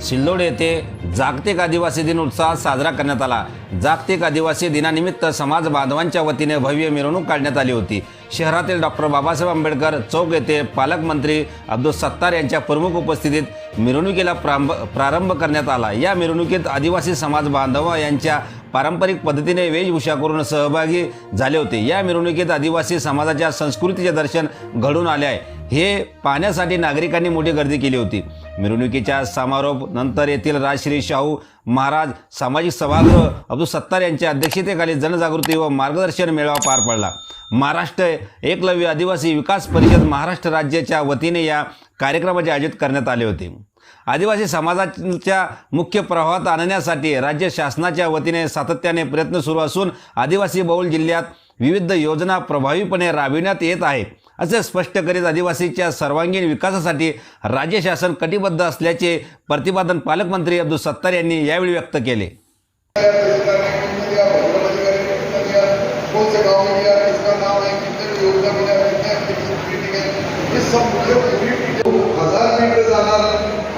सिल्लोड येथे जागतिक आदिवासी दिन उत्साहात साजरा करण्यात आला. जागतिक आदिवासी दिनानिमित्त समाज बांधवांच्या वतीने भव्य मिरवणूक काढण्यात आली होती. शहरातील डॉक्टर बाबासाहेब आंबेडकर चौक येथे पालकमंत्री अब्दुल सत्तार यांच्या प्रमुख उपस्थितीत मिरवणुकीला प्रारंभ प्रारंभ करण्यात आला. या मिरवणुकीत आदिवासी समाज बांधव यांच्या पारंपरिक पद्धतीने वेशभूषा करून सहभागी झाले होते. या मिरवणुकीत आदिवासी समाजाच्या संस्कृतीचे दर्शन घडून आले आहे. हे पाहण्यासाठी नागरिकांनी मोठी गर्दी केली होती. मिरवणुकीच्या समारोप नंतर येथील राजश्री शाहू महाराज सामाजिक सभागृह अब्दुल सत्तार यांच्या अध्यक्षतेखाली जनजागृती व मार्गदर्शन मेळावा पार पडला. महाराष्ट्र एकलव्य आदिवासी विकास परिषद महाराष्ट्र राज्याच्या वतीने या कार्यक्रमाचे आयोजित करण्यात आले होते. आदिवासी समाजाच्या मुख्य प्रवाहात आणण्यासाठी राज्य शासनाच्या वतीने सातत्याने प्रयत्न सुरू असून आदिवासी बहुल जिल्ह्यात विविध योजना प्रभावीपणे राबविण्यात येत आहे असे स्पष्ट करीत आदिवासीच्या सर्वांगीण विकासासाठी राज्य शासन कटिबद्ध असल्याचे प्रतिपादन पालकमंत्री अब्दुल सत्तार यांनी यावेळी व्यक्त केले. है मुख्य दोन हजार मिनिटं जाणार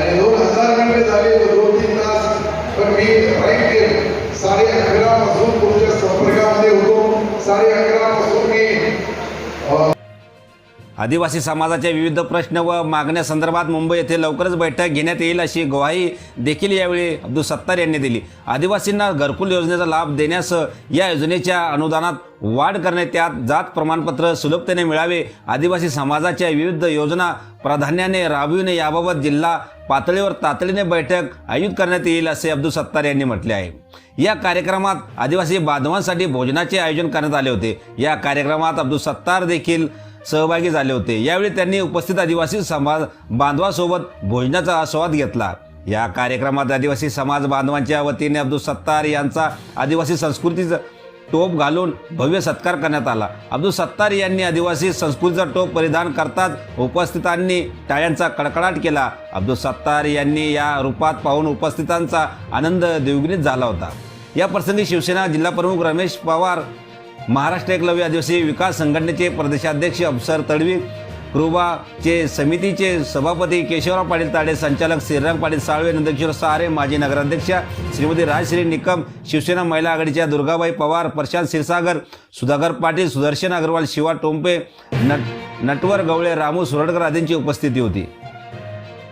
आणि दोन हजार मिनिटं झाले तर दोन तीन तास पण मी राईट केलं. साडे अकरा पासून तुमच्या संपर्कामध्ये होतो. साडे अकरा पासून आदिवासी समाजाच्या विविध प्रश्न व मागण्यासंदर्भात मुंबई येथे लवकरच बैठक घेण्यात येईल अशी ग्वाही देखील यावेळी अब्दुल सत्तार यांनी दिली. आदिवासींना घरकुल योजनेचा लाभ देण्यास या योजनेच्या अनुदानात वाढ करणे त्यात जात प्रमाणपत्र सुलभतेने मिळावे आदिवासी समाजाच्या विविध योजना प्राधान्याने राबविणे याबाबत जिल्हा पातळीवर तातडीने बैठक आयोजित करण्यात येईल असे अब्दुल सत्तार यांनी म्हटले आहे. या कार्यक्रमात आदिवासी बांधवांसाठी भोजनाचे आयोजन करण्यात आले होते. या कार्यक्रमात अब्दुल सत्तार देखील सहभागी झाले होते. यावेळी त्यांनी उपस्थित आदिवासी समाज बांधवासोबत भोजनाचा आस्वाद घेतला. या कार्यक्रमात आदिवासी समाज बांधवांच्या वतीने अब्दुल सत्तार यांचा आदिवासी संस्कृतीचा टोप घालून भव्य सत्कार करण्यात आला. अब्दुल सत्तार यांनी आदिवासी संस्कृतीचा टोप परिधान करताच उपस्थितांनी टाळ्यांचा कडकडाट केला. अब्दुल सत्तार यांनी या रूपात पाहून उपस्थितांचा आनंद द्विगुणित झाला होता. या प्रसंगी शिवसेना जिल्हाप्रमुख रमेश पवार महाराष्ट्र एकलव्य आदिवासी विकास संघटनेचे प्रदेशाध्यक्ष अफसर तडवी कृबाचे समितीचे सभापती केशवराव पाटील ताडे संचालक श्रीराम पाटील साळवे नंदकिशोर सहारे माजी नगराध्यक्ष श्रीमती राजश्री निकम शिवसेना महिला आघाडीच्या दुर्गाबाई पवार प्रशांत क्षीरसागर सुधाकर पाटील सुदर्शन अग्रवाल शिवा टोंपे नट नटवर गवळे रामू सुरडकर आदींची उपस्थिती होती.